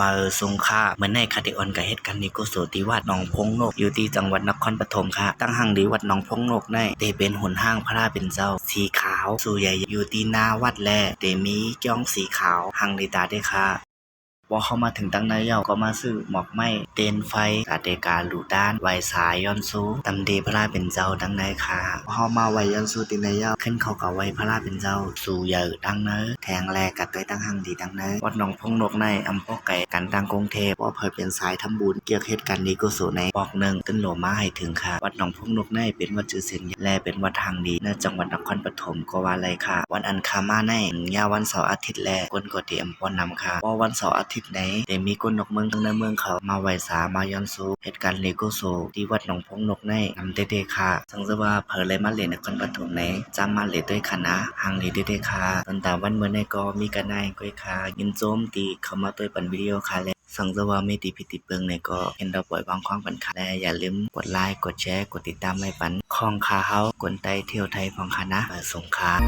มาเออสงค่าเหมือนในคาเดออนกับเหตุการณ์นี้กุศลที่วัดหนองพงนกอยู่ที่จังหวัดนครปฐมค่ะ ตั้งห้างดีวัดหนองพงนกในเตเป็นหนห้างพระราเป็นเจ้า สีขาว สู่ใหญ่อยู่ที่หน้าวัดแลเตมีจ้องสีขาวหังดีตาได้ค่ะ พอเข้ามาถึงตั้งนายเยาก็มาซื้อหมอกไม้เตนไฟกาเดกาหลูด้านไวสายย้อนซูตำเดพระราเป็นเจ้าดังในค่ะเข้ามาไวย้อนซูตินายเยาขึ้นเขากับไวพระราเป็นเจ้าสู่เหยอดังเนอแทงแลกัดด้วยตั้งหังดีดังเนอวัดหนองพงนกในอำเภอไก่กันตังกรุงเทพว่าเผยเป็นสายทำบุญเกี่ยวกับเหตุการณ์นี้ก็สู่ในปอกหนึ่งตึ้นโหลมาให้ถึงค่ะ วัดหนองพงนกในเป็นวัดจือเสียนแลเป็นวัดทางดีในจังหวัดนครปฐมก็ว่าไรค่ะ วันอันคามาในยาวันเสาร์อาทิตย์แลกวนกดเตรียมปอนนำค่ะว่าวันเสาร์อาทิตย์ไหนแต่มีคนนกเมืองทั้งในเมืองเขามาไหวสามาย้อนซูเหตุการณ์เลโกโซที่วัดหนองพงนกในนำเด็กๆค่ะสังเกตว่าเพอเลยมาเรียนนครปฐมในจำมาเรียนด้วยคณะหังเรียนเด็กๆค่ะตั้งแต่วันเมื่อในก็มีกันในก้อยค่ะยินโจมตีเข้ามาตัวปันวิดีโอค่ะและสังเกตว่าไม่ตีผิติเปิงในก็เห็นเราปล่อยวางความกันค่ะและอย่าลืมกดไลค์กดแชร์กดติดตามไม่ปันของคาเฮากวนไตเที่ยวไทยของคณะเปิดสงคราม